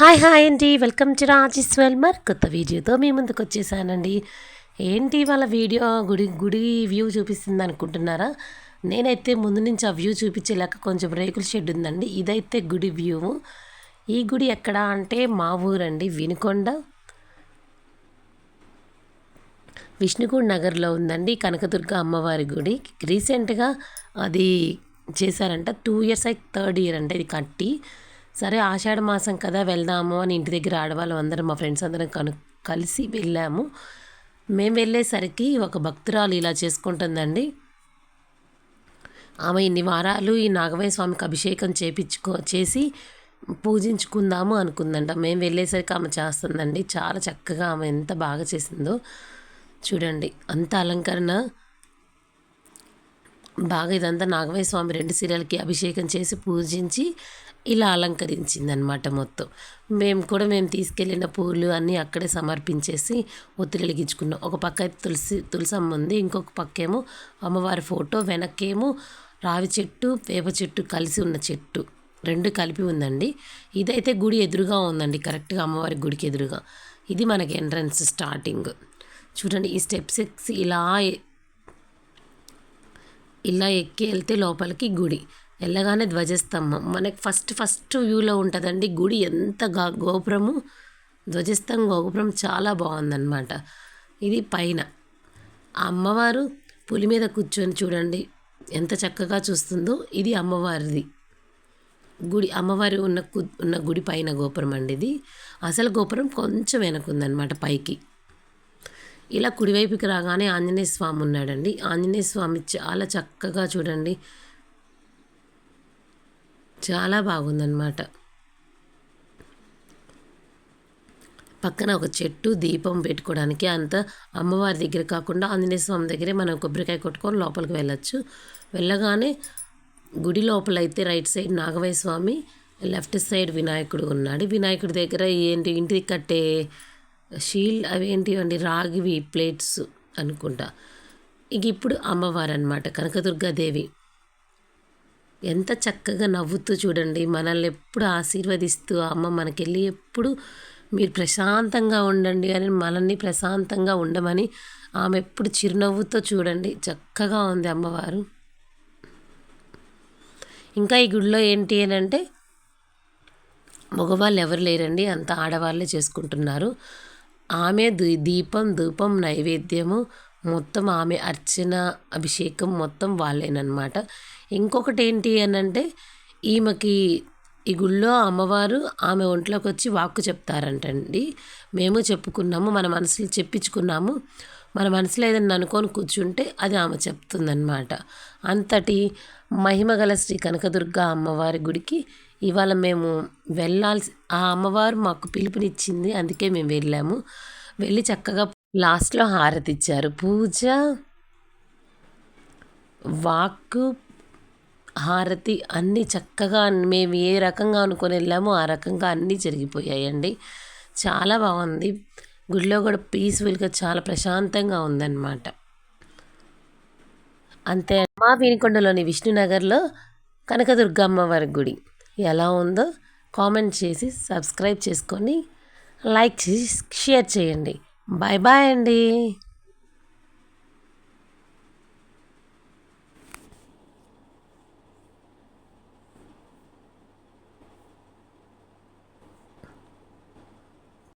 Hi hi అండి. Welcome to Rajesh Velmar కొత్త వీడియోతో మీ ముందుకు వచ్చేసానండి. ఏంటి వాళ్ళ వీడియో? గుడి గుడి వ్యూ చూపిస్తుంది అనుకుంటున్నారా? నేనైతే ముందు నుంచి ఆ వ్యూ చూపించేలాక కొంచెం రేకుల షెడ్ ఉందండి. ఇదైతే గుడి వ్యూ. ఈ గుడి ఎక్కడ అంటే మా ఊరండి వినుకొండ. విష్ణుగూడ్ నగర్లో ఉందండి కనకదుర్గ అమ్మవారి గుడి. రీసెంట్గా అది చేశారంట టూ ఇయర్స్ అయితే థర్డ్ ఇయర్ అంటే ఇది కట్టి. సరే ఆషాఢ మాసం కదా వెళ్దాము అని ఇంటి దగ్గర ఆడవాళ్ళం అందరం మా ఫ్రెండ్స్ అందరం కను కలిసి వెళ్ళాము. మేము వెళ్ళేసరికి ఒక భక్తురాలు ఇలా చేసుకుంటుందండి. ఆమె ఇన్ని వారాలు ఈ నాగమయ్య స్వామికి అభిషేకం చేపించుకో చేసి పూజించుకుందాము అనుకుందంట. మేము వెళ్ళేసరికి ఆమె చేస్తుందండి. చాలా చక్కగా ఆమె ఎంత బాగా చేసిందో. చూడండి అంత అలంకరణ బాగా ఇదంతా నాగమయ్య స్వామి రెండు సీరియల్కి అభిషేకం చేసి పూజించి ఇలా అలంకరించింది అనమాట మొత్తం. మేము కూడా మేము తీసుకెళ్ళిన పూలు అన్నీ అక్కడే సమర్పించేసి ఒత్తిడి వెలిగించుకున్నాం ఒక పక్క అయితే తులసి తులసమ్మ ఉంది ఇంకొక పక్క ఏమో అమ్మవారి ఫోటో వెనక్కేమో రావి చెట్టు వేప చెట్టు కలిసి ఉన్న చెట్టు. రెండు కలిపి ఉందండి. ఇదైతే గుడి ఎదురుగా ఉందండి కరెక్ట్గా అమ్మవారి గుడికి ఎదురుగా. ఇది మనకి ఎంట్రన్స్ స్టార్టింగ్. చూడండి ఈ స్టెప్స్ ఇలా ఇలా ఎక్కి వెళ్తే లోపలికి గుడి. వెళ్ళగానే ధ్వజస్తంభం. మనకి ఫస్ట్ ఫస్ట్ వ్యూలో ఉంటుందండి గుడి. ఎంత గోపురము. ధ్వజస్తంభం గోపురం చాలా బాగుందన్నమాట. ఇది పైన. ఆ అమ్మవారు పులి మీద కూర్చొని చూడండి ఎంత చక్కగా చూస్తుందో. ఇది అమ్మవారిది. గుడి అమ్మవారి ఉన్న ఉన్న గుడి పైన గోపురం అండి ఇది. అసలు గోపురం కొంచెం వెనకుందనమాట పైకి. ఇలా కుడివైపుకి రాగానే ఆంజనేయ స్వామి ఉన్నాడండి. ఆంజనేయ స్వామి చాలా చక్కగా చూడండి. చాలా బాగుందన్నమాట. పక్కన ఒక చెట్టు దీపం పెట్టుకోవడానికి అంత అమ్మవారి దగ్గర కాకుండా ఆంజనేయ స్వామి దగ్గరే మనం కొబ్బరికాయ కొట్టుకొని లోపలికి వెళ్ళచ్చు. వెళ్ళగానే గుడి లోపల అయితే right side Nagavayya Swami left side వినాయకుడు ఉన్నాడు. వినాయకుడి దగ్గర ఏంటి ఇంటికి కట్టే షీల్డ్ అవి ఏంటి అండి? రాగివి ప్లేట్స్ అనుకుంటా. ఇక ఇప్పుడు అమ్మవారు అనమాట కనకదుర్గాదేవి. ఎంత చక్కగా నవ్వుతూ చూడండి మనల్ని ఎప్పుడు ఆశీర్వదిస్తూ అమ్మ మనకెళ్ళి ఎప్పుడు మీరు ప్రశాంతంగా ఉండండి అని మనల్ని ప్రశాంతంగా ఉండమని ఆమె ఎప్పుడు చిరునవ్వుతో చూడండి. చక్కగా ఉంది అమ్మవారు. ఇంకా ఈ గుడిలో ఏంటి అని అంటే మగవాళ్ళు ఎవరు లేరండి అంత ఆడవాళ్ళే చేసుకుంటున్నారు. ఆమె దీపం ధూపం నైవేద్యము మొత్తం ఆమె అర్చన అభిషేకం మొత్తం వాళ్ళేనమాట ఇంకొకటి ఏంటి అని అంటే ఈమెకి ఈ గుళ్ళో అమ్మవారు ఆమె ఒంట్లోకి వచ్చి వాక్కు చెప్తారంటండి. మేము చెప్పుకున్నాము మన మనసులో చెప్పించుకున్నాము. మన మనసులో ఏదైనా అనుకొని కూర్చుంటే అది ఆమె చెప్తుందన్నమాట. అంతటి మహిమగల శ్రీ కనకదుర్గ అమ్మవారి గుడికి ఇవాళ మేము వెళ్ళాల్సి ఆ అమ్మవారు మాకు పిలుపునిచ్చింది అందుకే మేము వెళ్ళాము. వెళ్ళి చక్కగా లాస్ట్లో హారతి ఇచ్చారు పూజ వాక్కు హారతి అన్నీ చక్కగా మేము ఏ రకంగా అనుకొని వెళ్ళామో ఆ రకంగా అన్నీ జరిగిపోయాయండి. చాలా బాగుంది. గుడిలో కూడా పీస్ఫుల్గా చాలా ప్రశాంతంగా ఉందన్నమాట. అంతే మా వీనికొండలోని విష్ణునగర్లో కనకదుర్గమ్మ వారి గుడి. ఎలా ఉందో కామెంట్ చేసి సబ్స్క్రైబ్ చేసుకొని లైక్ చేసి షేర్ చేయండి. బాయ్ బాయ్ అండి.